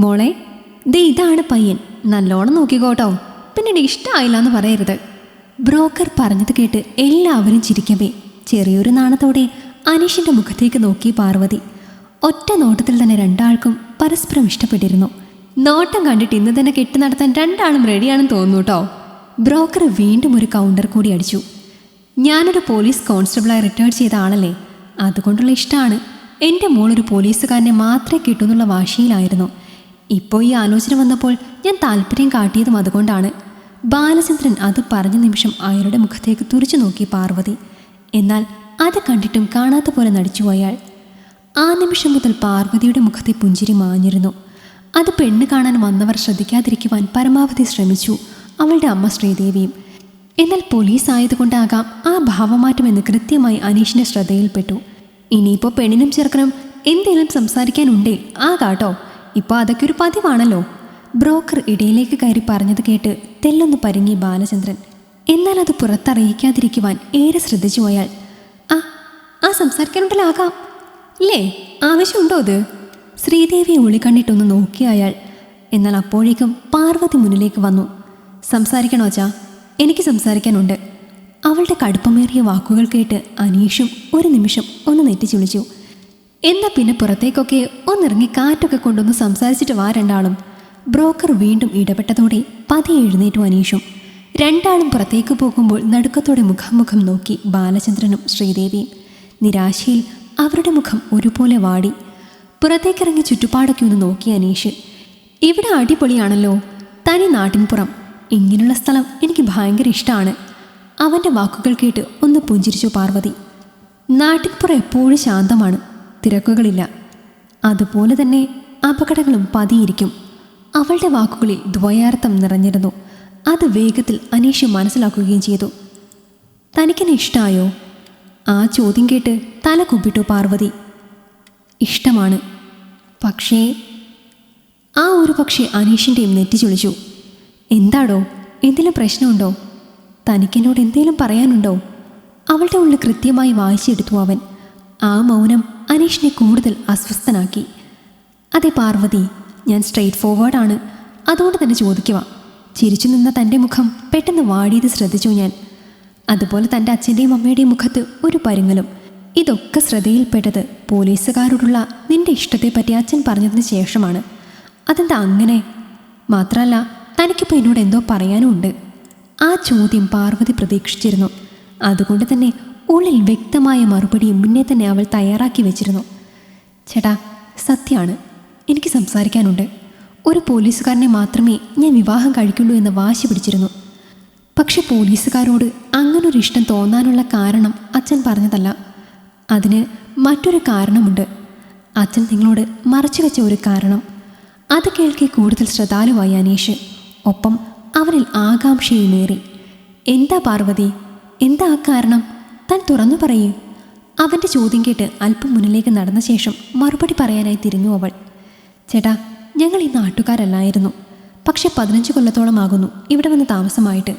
മോളെ ദേ ഇതാണ് പയ്യൻ. നല്ലോണം നോക്കിക്കോട്ടോ. പിന്നെ ഇഷ്ടമായില്ല എന്ന് പറയരുത്. ബ്രോക്കർ പറഞ്ഞത് കേട്ട് എല്ലാവരും ചിരിക്കവേ. ചെറിയൊരു നാണത്തോടെ അനീഷിന്റെ മുഖത്തേക്ക് നോക്കി പാർവതി. ഒറ്റ നോട്ടത്തിൽ തന്നെ രണ്ടാൾക്കും പരസ്പരം ഇഷ്ടപ്പെട്ടിരുന്നു. നോട്ടം കണ്ടിട്ട് ഇന്ന് തന്നെ കെട്ടി നടത്താൻ രണ്ടാളും റെഡിയാണെന്ന് തോന്നുന്നു കേട്ടോ ബ്രോക്കർ വീണ്ടും ഒരു കൗണ്ടർ കൂടി അടിച്ചു. ഞാനൊരു പോലീസ് കോൺസ്റ്റബിളായി റിട്ടയർ ചെയ്ത ആളല്ലേ? അതുകൊണ്ടുള്ള ഇഷ്ടമാണ് എന്റെ മോളൊരു പോലീസുകാരനെ മാത്രമേ കിട്ടൂന്നുള്ള വാശിയിലായിരുന്നു. ഇപ്പോൾ ഈ ആലോചന വന്നപ്പോൾ ഞാൻ താല്പര്യം കാട്ടിയതും അതുകൊണ്ടാണ്. ബാലചന്ദ്രൻ അത് പറഞ്ഞ നിമിഷം അയാളുടെ മുഖത്തേക്ക് തുറിച്ചു നോക്കി പാർവതി. എന്നാൽ അത് കണ്ടിട്ടും കാണാത്ത പോലെ നടിച്ചു അയാൾ ആ നിമിഷം മുതൽ പാർവതിയുടെ മുഖത്തെ പുഞ്ചിരി മാഞ്ഞിരുന്നു. അത് പെണ്ണ് കാണാൻ വന്നവർ ശ്രദ്ധിക്കാതിരിക്കുവാൻ പരമാവധി ശ്രമിച്ചു അവളുടെ അമ്മ ശ്രീദേവിയും. എന്നാൽ പോലീസ് ആയതുകൊണ്ടാകാം ആ ഭാവമാറ്റം എന്ന് കൃത്യമായി അനീഷിന്റെ ശ്രദ്ധയിൽപ്പെട്ടു. ഇനിയിപ്പോൾ പെണ്ണിനും ചെറുക്കനും എന്തെങ്കിലും സംസാരിക്കാനുണ്ടേ ആ കാട്ടോ ഇപ്പോൾ അതൊക്കെ ഒരു പതിവാണല്ലോ. ബ്രോക്കർ ഇടയിലേക്ക് കയറി പറഞ്ഞത് കേട്ട് തെല്ലൊന്ന് പരുങ്ങി ബാലചന്ദ്രൻ. എന്നാൽ അത് പുറത്തറിയിക്കാതിരിക്കുവാൻ ഏറെ ശ്രദ്ധിച്ചു പോയാൽ. ആ ആ സംസാരിക്കാനുണ്ടല്ലോ ആകാം ഇല്ലേ ആവശ്യമുണ്ടോ അത്? ശ്രീദേവിയെ ഒളിക്കണ്ടിട്ടൊന്ന് നോക്കി അയാൾ. എന്നാൽ അപ്പോഴേക്കും പാർവതി മുന്നിലേക്ക് വന്നു. സംസാരിക്കണോ അച്ഛാ? എനിക്ക് സംസാരിക്കാനുണ്ട്. അവളുടെ കടുപ്പമേറിയ വാക്കുകൾ കേട്ട് അനീഷും ഒരു നിമിഷം ഒന്ന് നെറ്റിച്ചുളിച്ചു എന്നാ പിന്നെ പുറത്തേക്കൊക്കെ ഒന്നിറങ്ങി കാറ്റൊക്കെ കൊണ്ടൊന്ന് സംസാരിച്ചിട്ട് വാ രണ്ടാളും. ബ്രോക്കർ വീണ്ടും ഇടപെട്ടതോടെ പതിയെ എഴുന്നേറ്റു അനീഷും. രണ്ടാളും പുറത്തേക്ക് പോകുമ്പോൾ നടുക്കത്തോടെ മുഖാമുഖം നോക്കി ബാലചന്ദ്രനും ശ്രീദേവിയും. നിരാശയിൽ അവരുടെ മുഖം ഒരുപോലെ വാടി. പുറത്തേക്കിറങ്ങി ചുറ്റുപാടൊക്കെ ഒന്ന് നോക്കി അനീഷ്. ഇവിടെ അടിപൊളിയാണല്ലോ. തനി നാട്ടിൻപുറം. ഇങ്ങനെയുള്ള സ്ഥലം എനിക്ക് ഭയങ്കര ഇഷ്ടമാണ് അവന്റെ വാക്കുകൾ കേട്ട് ഒന്ന് പുഞ്ചിരിച്ചു പാർവതി. നാട്ടിൻപുറം എപ്പോഴും ശാന്തമാണ്. തിരക്കുകളില്ല. അതുപോലെ തന്നെ അപകടങ്ങളും പതിയിരിക്കും. അവളുടെ വാക്കുകളിൽ ദ്വയാർത്ഥം നിറഞ്ഞിരുന്നു. അത് വേഗത്തിൽ അനീഷ് മനസ്സിലാക്കുകയും ചെയ്തു. തനിക്കെന്നെ ഇഷ്ടമായോ ആ ചോദ്യം കേട്ട് തല കുപ്പിട്ടു പാർവതി. ഇഷ്ടമാണ്. പക്ഷേ ആ ഒരു പക്ഷേ അനീഷിന്റെയും നെറ്റി ചൊളിച്ചു. എന്താടോ? എന്തെങ്കിലും പ്രശ്നമുണ്ടോ? തനിക്കെന്നോട് എന്തെങ്കിലും പറയാനുണ്ടോ? അവളുടെ ഉള്ളിൽ കൃത്യമായി വായിച്ചെടുത്തു അവൻ. ആ മൗനം അനീഷിനെ കൂടുതൽ അസ്വസ്ഥനാക്കി. അതെ പാർവതി ഞാൻ സ്ട്രെയിറ്റ് ഫോർവേഡാണ് അതുകൊണ്ട് തന്നെ ചോദിക്കുക ചിരിച്ചു നിന്ന തന്റെ മുഖം പെട്ടെന്ന് വാടിയത് ശ്രദ്ധിച്ചു ഞാൻ. അതുപോലെ തന്റെ അച്ഛന്റെയും അമ്മയുടെയും മുഖത്ത് ഒരു പരുങ്ങലും. ഇതൊക്കെ ശ്രദ്ധയിൽപ്പെട്ടത് പോലീസുകാരോടുള്ള നിന്റെ ഇഷ്ടത്തെപ്പറ്റി അച്ഛൻ പറഞ്ഞതിന് ശേഷമാണ്. അതെന്താ അങ്ങനെ? മാത്രമല്ല തനിക്കിപ്പോൾ എന്നോട് എന്തോ പറയാനുമുണ്ട്. ആ ചോദ്യം പാർവതി പ്രതീക്ഷിച്ചിരുന്നു. അതുകൊണ്ട് തന്നെ ഉള്ളിൽ വ്യക്തമായ മറുപടി മുന്നേ തന്നെ അവൾ തയ്യാറാക്കി വെച്ചിരുന്നു. ചേട്ടാ സത്യമാണ്. എനിക്ക് സംസാരിക്കാനുണ്ട്. ഒരു പോലീസുകാരനെ മാത്രമേ ഞാൻ വിവാഹം കഴിക്കുള്ളൂ എന്ന് വാശി പിടിച്ചിരുന്നു. പക്ഷെ പോലീസുകാരോട് അങ്ങനൊരു ഇഷ്ടം തോന്നാനുള്ള കാരണം അച്ഛൻ പറഞ്ഞതല്ല. അതിന് മറ്റൊരു കാരണമുണ്ട്. അച്ഛൻ നിങ്ങളോട് മറച്ചു വെച്ച ഒരു കാരണം. അത് കേൾക്കി കൂടുതൽ ശ്രദ്ധാലുവായി അനീഷ്. ഒപ്പം അവനിൽ ആകാംക്ഷയുമേറി. എന്താ പാർവതി? എന്താ കാരണം? താൻ തുറന്നു പറയൂ. അവന്റെ ചോദ്യം കേട്ട് അല്പം മുന്നിലേക്ക് നടന്ന ശേഷം മറുപടി പറയാനായി തിരിഞ്ഞു അവൾ. ചേട്ടാ ഞങ്ങൾ ഈ നാട്ടുകാരല്ലായിരുന്നു. പക്ഷെ പതിനഞ്ച് കൊല്ലത്തോളം ആകുന്നു ഇവിടെ വന്ന് താമസമായിട്ട്.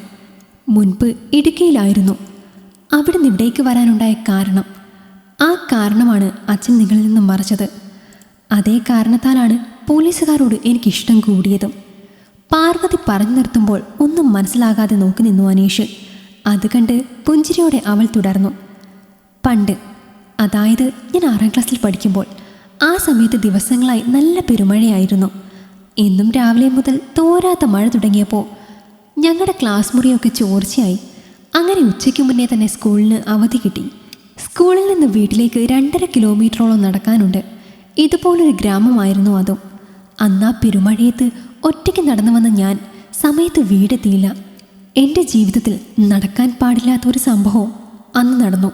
മുൻപ് ഇടുക്കിയിലായിരുന്നു. അവിടെ നിന്ന് ഇവിടേക്ക് വരാനുണ്ടായ കാരണം. ആ കാരണമാണ് അച്ഛൻ നിങ്ങളിൽ നിന്നും മറച്ചത്. അതേ കാരണത്താലാണ് പോലീസുകാരോട് എനിക്കിഷ്ടം കൂടിയതും. പാർവതി പറഞ്ഞു നിർത്തുമ്പോൾ ഒന്നും മനസ്സിലാകാതെ നോക്കി നിന്നു അനീഷ്. അത് കണ്ട് പുഞ്ചിരിയോടെ അവൾ തുടർന്നു. പണ്ട് അതായത് ഞാൻ ആറാം ക്ലാസ്സിൽ പഠിക്കുമ്പോൾ ആ സമയത്ത് ദിവസങ്ങളായി നല്ല പെരുമഴയായിരുന്നു. എന്നും രാവിലെ മുതൽ തോരാത്ത മഴ തുടങ്ങിയപ്പോൾ ഞങ്ങളുടെ ക്ലാസ് മുറിയൊക്കെ ചോർച്ചയായി. അങ്ങനെ ഉച്ചയ്ക്ക് മുന്നേ തന്നെ സ്കൂളിന് അവധി കിട്ടി. സ്കൂളിൽ നിന്ന് വീട്ടിലേക്ക് രണ്ടര കിലോമീറ്ററോളം നടക്കാനുണ്ട്. ഇതുപോലൊരു ഗ്രാമമായിരുന്നു അതും. അന്നാ പെരുമഴയത്ത് ഒറ്റയ്ക്ക് നടന്നു വന്ന ഞാൻ സമയത്ത് വീടെത്തിയില്ല. എന്റെ ജീവിതത്തിൽ നടക്കാൻ പാടില്ലാത്ത ഒരു സംഭവം അന്ന് നടന്നു.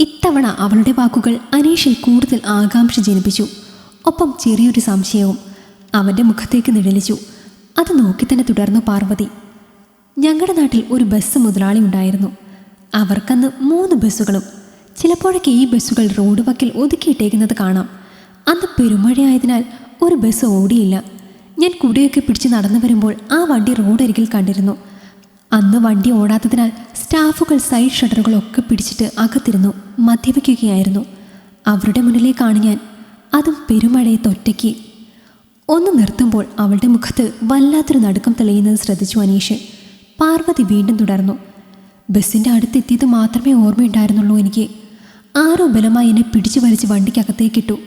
ഇത്തവണ അവളുടെ വാക്കുകൾ അനീഷിൽ കൂടുതൽ ആകാംക്ഷ ജനിപ്പിച്ചു. ഒപ്പം ചെറിയൊരു സംശയവും അവന്റെ മുഖത്തേക്ക് നിഴലിച്ചു. അത് നോക്കി തന്നെ തുടർന്നു പാർവതി. ഞങ്ങളുടെ നാട്ടിൽ ഒരു ബസ് മുതലാളി ഉണ്ടായിരുന്നു. അവർക്കന്ന് മൂന്ന് ബസ്സുകളും ചിലപ്പോഴൊക്കെ ഈ ബസ്സുകൾ റോഡ് വക്കിൽ ഒതുക്കിയിട്ടേക്കുന്നത് കാണാം. അന്ന് പെരുമഴയായതിനാൽ ഒരു ബസ് ഓടിയില്ല. ഞാൻ കുടിയൊക്കെ പിടിച്ച് നടന്നു വരുമ്പോൾ ആ വണ്ടി റോഡരികിൽ കണ്ടിരുന്നു. അന്ന് വണ്ടി ഓടാത്തതിനാൽ സ്റ്റാഫുകൾ സൈഡ് ഷട്ടറുകളൊക്കെ പിടിച്ചിട്ട് അകത്തിരുന്നു മദ്യപിക്കുകയായിരുന്നു. അവരുടെ മുന്നിലേക്കാണ് ഞാൻ. അതും പെരുമഴയത്ത് ഒറ്റയ്ക്ക്. ഒന്ന് നിർത്തുമ്പോൾ അവളുടെ മുഖത്ത് വല്ലാത്തൊരു നടുക്കം തെളിയുന്നത് ശ്രദ്ധിച്ചു അനീഷ്. പാർവതി വീണ്ടും തുടർന്നു. ബസ്സിന്റെ അടുത്തെത്തിയത് മാത്രമേ ഓർമ്മയുണ്ടായിരുന്നുള്ളൂ എനിക്ക്. ആരോ ബലമായി എന്നെ പിടിച്ചു വലിച്ച് വണ്ടിക്കകത്തേക്കിട്ടു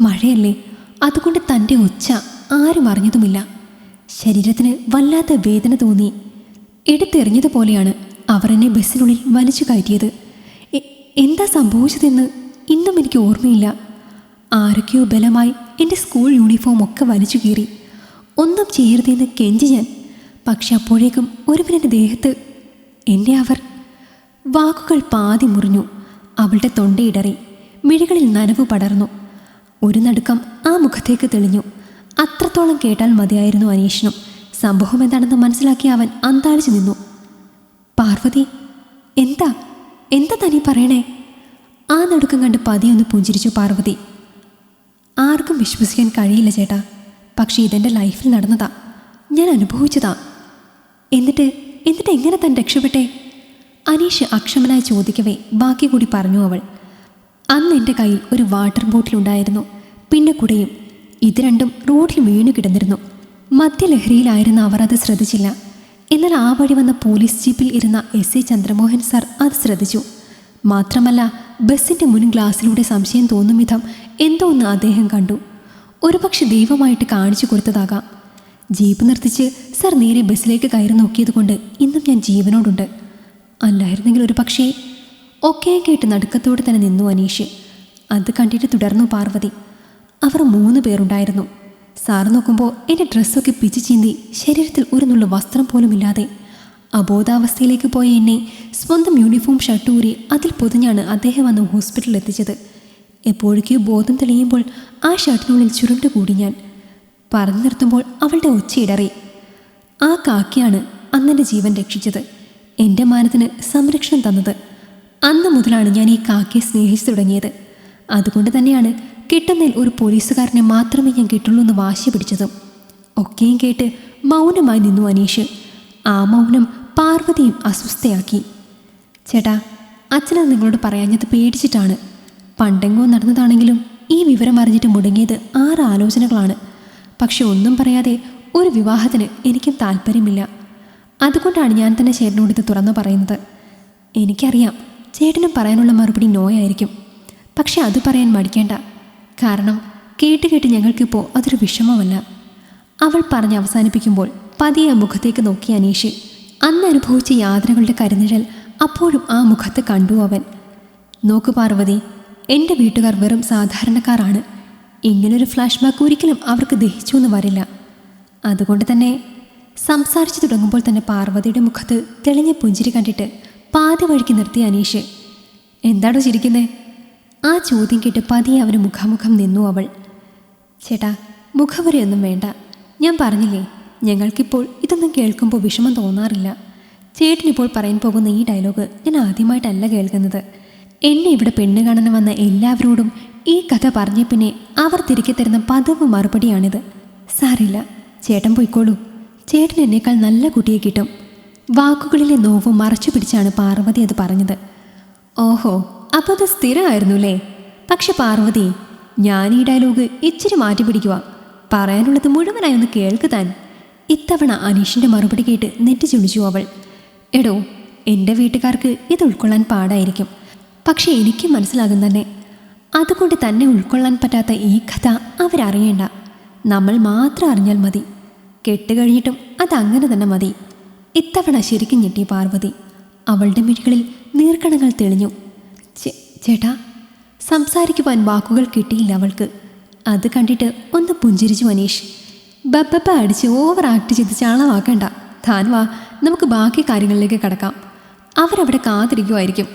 മഴയല്ലേ? അതുകൊണ്ട് തന്റെ ഒച്ച ആരും അറിഞ്ഞതുമില്ല. ശരീരത്തിന് വല്ലാത്ത വേദന തോന്നി. എടുത്തെറിഞ്ഞതുപോലെയാണ് അവർ എന്നെ ബസ്സിനുള്ളിൽ വലിച്ചു കയറ്റിയത്. എന്താ സംഭവിച്ചതെന്ന് ഇന്നും എനിക്ക് ഓർമ്മയില്ല. ആരൊക്കെയോ ബലമായി എന്റെ സ്കൂൾ യൂണിഫോം ഒക്കെ വലിച്ചു കീറി. ഒന്നും ചെയ്യരുതെന്ന് കെഞ്ചി ഞാൻ. പക്ഷെ അപ്പോഴേക്കും ഒരുവനെന്റെ ദേഹത്ത് എന്നെ അവർ വാക്കുകൾ പാതി മുറിഞ്ഞു. അവളുടെ തൊണ്ടയിടറി മിഴികളിൽ നനവ് പടർന്നു. ഒരു നടുക്കം ആ മുഖത്തേക്ക് തെളിഞ്ഞു. അത്രത്തോളം കേട്ടാൽ മതിയായിരുന്നു അനീഷിനും. സംഭവം എന്താണെന്ന് മനസ്സിലാക്കി അവൻ അന്താളിച്ചു നിന്നു. പാർവതി എന്താ? എന്താ തനി പറയണേ? ആ നടുക്കം കണ്ട് പതിയൊന്ന് പുഞ്ചിരിച്ചു പാർവതി. ആർക്കും വിശ്വസിക്കാൻ കഴിയില്ല ചേട്ടാ. പക്ഷേ ഇതെന്റെ ലൈഫിൽ നടന്നതാ. ഞാൻ അനുഭവിച്ചതാ. എന്നിട്ട് എന്നിട്ട് എങ്ങനെ താൻ രക്ഷപ്പെട്ടെ? അനീഷ് അക്ഷമനായി ചോദിക്കവേ ബാക്കി കൂടി പറഞ്ഞു അവൾ. അന്ന് എന്റെ കയ്യിൽ ഒരു വാട്ടർ ബോട്ടിലുണ്ടായിരുന്നു പിന്നെ കുടയും. ഇത് രണ്ടും റോഡിൽ വീണു കിടന്നിരുന്നു മദ്യലഹരിയിലായിരുന്ന അവർ അത് ശ്രദ്ധിച്ചില്ല. എന്നാൽ ആ വഴി വന്ന പോലീസ് ജീപ്പിൽ ഇരുന്ന എസ്. എ. ചന്ദ്രമോഹൻ സാർ അത് ശ്രദ്ധിച്ചു. മാത്രമല്ല ബസ്സിന്റെ മുൻ ഗ്ലാസ്സിലൂടെ സംശയം തോന്നും വിധം എന്തോ ഒന്ന് അദ്ദേഹം കണ്ടു. ഒരുപക്ഷെ ദൈവമായിട്ട് കാണിച്ചു കൊടുത്തതാകാം. ജീപ്പ് നിർത്തിച്ച് സർ നേരെ ബസ്സിലേക്ക് കയറി നോക്കിയത് കൊണ്ട് ഇന്നും ഞാൻ ജീവനോടുണ്ട്. അല്ലായിരുന്നെങ്കിൽ ഒരു പക്ഷേ ഒക്കെ കേട്ട് നടുക്കത്തോടെ തന്നെ നിന്നു അനീഷ്. അത് കണ്ടിട്ട് തുടർന്നു പാർവതി. അവർ മൂന്ന് പേരുണ്ടായിരുന്നു. സാറ് നോക്കുമ്പോൾ എന്റെ ഡ്രസ്സൊക്കെ പിച്ചു ചീന്തി ശരീരത്തിൽ ഒരു നുള്ള വസ്ത്രം പോലുമില്ലാതെ. അബോധാവസ്ഥയിലേക്ക് പോയ എന്നെ സ്വന്തം യൂണിഫോം ഷർട്ട് ഊരി അതിൽ പൊതിഞ്ഞാണ് അദ്ദേഹം അന്ന് ഹോസ്പിറ്റലിൽ എത്തിച്ചത്. എപ്പോഴേക്കോ ബോധം തെളിയുമ്പോൾ ആ ഷർട്ടിനുള്ളിൽ ചുരുണ്ട് കൂടി ഞാൻ. പറഞ്ഞു നിർത്തുമ്പോൾ അവളുടെ ഒച്ചയിടറി ആ കാക്കയാണ് അന്നെന്റെ ജീവൻ രക്ഷിച്ചത്. എന്റെ മാനത്തിന് സംരക്ഷണം തന്നത്. അന്ന് മുതലാണ് ഞാൻ ഈ കാക്കയെ സ്നേഹിച്ചു തുടങ്ങിയത്. അതുകൊണ്ട് തന്നെയാണ് കിട്ടുന്നതിൽ ഒരു പോലീസുകാരനെ മാത്രമേ ഞാൻ കിട്ടുള്ളൂ എന്ന് വാശി പിടിച്ചതും ഒക്കെയും കേട്ട് മൗനമായി നിന്നു അനീഷ്. ആ മൗനം പാർവതിയും അസ്വസ്ഥയാക്കി. ചേട്ടാ അച്ഛനത് നിങ്ങളോട് പറയാഞ്ഞത് പേടിച്ചിട്ടാണ്. പണ്ടെങ്ങോ നടന്നതാണെങ്കിലും ഈ വിവരം അറിഞ്ഞിട്ട് മുടങ്ങിയത് ആറ് ആലോചനകളാണ്. പക്ഷെ ഒന്നും പറയാതെ ഒരു വിവാഹത്തിന് എനിക്കും താല്പര്യമില്ല. അതുകൊണ്ടാണ് ഞാൻ തന്നെ ചേട്ടനോട് ഇത് തുറന്നു പറയുന്നത്. എനിക്കറിയാം ചേട്ടനും പറയാനുള്ള മറുപടി നോയായിരിക്കും. പക്ഷെ അത് പറയാൻ മടിക്കേണ്ട. കാരണം കേട്ട് കേട്ട് ഞങ്ങൾക്കിപ്പോൾ അതൊരു വിഷമമല്ല. അവൾ പറഞ്ഞ് അവസാനിപ്പിക്കുമ്പോൾ പതിയെ ആ മുഖത്തേക്ക് നോക്കി അനീഷ്. അന്ന് അനുഭവിച്ച യാതനകളുടെ കരുനിഴൽ അപ്പോഴും ആ മുഖത്ത് കണ്ടു അവൻ. നോക്ക് പാർവതി എന്റെ വീട്ടുകാർ വെറും സാധാരണക്കാരാണ്. ഇങ്ങനൊരു ഫ്ലാഷ് ബാക്ക് ഒരിക്കലും അവർക്ക് ദഹിച്ചു എന്ന് വരില്ല. അതുകൊണ്ട് തന്നെ സംസാരിച്ചു തുടങ്ങുമ്പോൾ തന്നെ പാർവതിയുടെ മുഖത്ത് തെളിഞ്ഞ പുഞ്ചിരി കണ്ടിട്ട് പാതി വഴിക്ക് നിർത്തി അനീഷ്. എന്താണോ ചിരിക്കുന്നേ? ആ ചോദ്യം കേട്ട് പതിയെ അവന് മുഖാമുഖം നിന്നു അവൾ. ചേട്ടാ മുഖവരെയൊന്നും വേണ്ട. ഞാൻ പറഞ്ഞില്ലേ ഞങ്ങൾക്കിപ്പോൾ ഇതൊന്നും കേൾക്കുമ്പോൾ വിഷമം തോന്നാറില്ല. ചേട്ടനിപ്പോൾ പറയാൻ പോകുന്ന ഈ ഡയലോഗ് ഞാൻ ആദ്യമായിട്ടല്ല കേൾക്കുന്നത്. എന്നെ ഇവിടെ പെണ്ണ് കാണാൻ വന്ന എല്ലാവരോടും ഈ കഥ പറഞ്ഞ പിന്നെ അവർ തിരികെ തരുന്ന പതിവ് മറുപടിയാണിത്. സാറില്ല ചേട്ടൻ പോയിക്കോളൂ. ചേട്ടൻ എന്നേക്കാൾ നല്ല കുട്ടിയെ കിട്ടും. വാക്കുകളിലെ നോവ് മറച്ചു പിടിച്ചാണ് പാർവതി അത് പറഞ്ഞത്. ഓഹോ അപ്പോൾ അത് സ്ഥിരമായിരുന്നു അല്ലേ പക്ഷെ പാർവതി ഞാൻ ഈ ഡയലോഗ് ഇച്ചിരി മാറ്റി പിടിക്കുക പറയാനുള്ളത് മുഴുവനായി ഒന്ന് കേൾക്ക് താൻ. ഇത്തവണ അനീഷിന്റെ മറുപടി കേട്ട് നെറ്റി ചുളിച്ചു അവൾ. എടോ എന്റെ വീട്ടുകാർക്ക് ഇത് ഉൾക്കൊള്ളാൻ പാടായിരിക്കും. പക്ഷേ എനിക്ക് മനസ്സിലാകും തന്നെ. അതുകൊണ്ട് തന്നെ ഉൾക്കൊള്ളാൻ പറ്റാത്ത ഈ കഥ അവരറിയേണ്ട. നമ്മൾ മാത്രം അറിഞ്ഞാൽ മതി. കെട്ടുകഴിഞ്ഞിട്ടും അതങ്ങനെ തന്നെ മതി. ഇത്തവണ ശരിക്കും ഞെട്ടി പാർവതി. അവളുടെ മിഴികളിൽ നീർക്കണങ്ങൾ തെളിഞ്ഞു. ചേട്ടാ സംസാരിക്കുവാൻ വാക്കുകൾ കിട്ടിയില്ല അവൾക്ക്. അത് കണ്ടിട്ട് ഒന്ന് പുഞ്ചിരിച്ചു മനീഷ്. ബബ്ബപ്പ അടിച്ച് ഓവർ ആക്ട് ചെയ്ത് ചാളമാക്കണ്ട താൻ നമുക്ക് ബാക്കി കാര്യങ്ങളിലേക്ക് കടക്കാം. അവരവിടെ കാത്തിരിക്കുമായിരിക്കും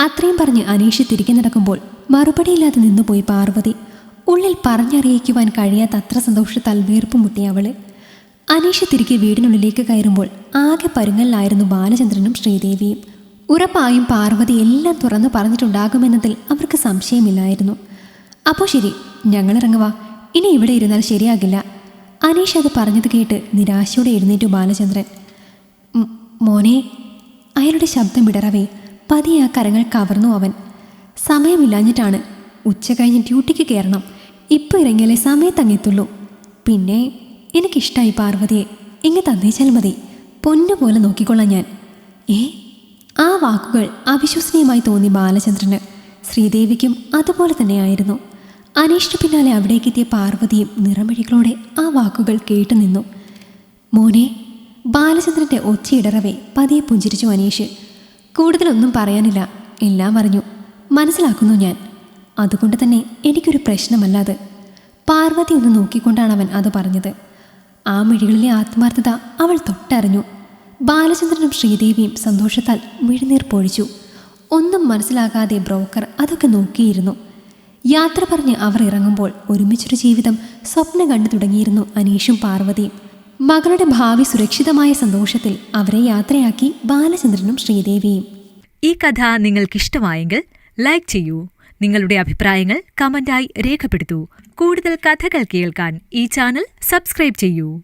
അത്രയും പറഞ്ഞ് അനീഷ് തിരികെ നടക്കുമ്പോൾ മറുപടിയില്ലാതെ നിന്നുപോയി പാർവതി. ഉള്ളിൽ പറഞ്ഞറിയിക്കുവാൻ കഴിയാത്ത അത്ര സന്തോഷത്താൽ വീർപ്പ് മുട്ടി അവൾ. അനീഷ് തിരികെ വീടിനുള്ളിലേക്ക് കയറുമ്പോൾ ആകെ പരുങ്ങലിലായിരുന്നു ബാലചന്ദ്രനും ശ്രീദേവിയും. ഉറപ്പായും പാർവതി എല്ലാം തുറന്നു പറഞ്ഞിട്ടുണ്ടാകുമെന്നതിൽ അവർക്ക് സംശയമില്ലായിരുന്നു. അപ്പോൾ ശരി ഞങ്ങളിറങ്ങുക ഇനി ഇവിടെ ഇരുന്നാൽ ശരിയാകില്ല. അനീഷ് അത് പറഞ്ഞത് കേട്ട് നിരാശയോടെ എഴുന്നേറ്റു ബാലചന്ദ്രൻ. "ഉം, മോനെ അയാളുടെ ശബ്ദം വിടറവേ. പതിയെ കരങ്ങൾ കവർന്നു അവൻ. സമയമില്ലാഞ്ഞിട്ടാണ് ഉച്ച കഴിഞ്ഞ് ഡ്യൂട്ടിക്ക് കയറണം. ഇപ്പോൾ ഇറങ്ങിയാലേ സമയത്തങ്ങെത്തുള്ളൂ. പിന്നെ എനിക്കിഷ്ടമായി പാർവതിയെ. ഇങ്ങ് തന്നേച്ചാൽ മതി. പൊന്നുപോലെ നോക്കിക്കൊള്ളാം ഞാൻ. ഏ ആ വാക്കുകൾ അവിശ്വസനീയമായി തോന്നി ബാലചന്ദ്രന്. ശ്രീദേവിക്കും അതുപോലെ തന്നെയായിരുന്നു. അനീഷിന് പിന്നാലെ അവിടേക്കെത്തിയ പാർവതിയും നിറമിഴികളോടെ ആ വാക്കുകൾ കേട്ടുനിന്നു മോനെ ബാലചന്ദ്രന്റെ ഒച്ചയിടറവേ പതിയെ പുഞ്ചിരിച്ചു അനീഷ്. കൂടുതലൊന്നും പറയാനില്ല. എല്ലാം അറിഞ്ഞു. മനസ്സിലാക്കുന്നു ഞാൻ. അതുകൊണ്ട് തന്നെ എനിക്കൊരു പ്രശ്നമല്ലാതെ. പാർവതി ഒന്ന് നോക്കിക്കൊണ്ടാണ് അവൻ അത് പറഞ്ഞത്. ആ മിഴികളിലെ ആത്മാർത്ഥത അവൾ തൊട്ടറിഞ്ഞു. ബാലചന്ദ്രനും ശ്രീദേവിയും സന്തോഷത്താൽ മിഴിനീർ പൊഴിച്ചു. ഒന്നും മനസ്സിലാകാതെ ബ്രോക്കർ അതൊക്കെ നോക്കിയിരുന്നു. യാത്ര പറഞ്ഞ് അവർ ഇറങ്ങുമ്പോൾ ഒരുമിച്ചൊരു ജീവിതം സ്വപ്നം കണ്ടു തുടങ്ങിയിരുന്നു അനീഷും പാർവതിയും. മകളുടെ ഭാവി സുരക്ഷിതമായ സന്തോഷത്തിൽ അവരെ യാത്രയാക്കി ബാലചന്ദ്രനും ശ്രീദേവിയും. ഈ കഥ നിങ്ങൾക്കിഷ്ടമായെങ്കിൽ ലൈക്ക് ചെയ്യൂ. നിങ്ങളുടെ അഭിപ്രായങ്ങൾ കമന്റായി രേഖപ്പെടുത്തൂ. കൂടുതൽ കഥകൾ കേൾക്കാൻ ഈ ചാനൽ സബ്സ്ക്രൈബ് ചെയ്യൂ.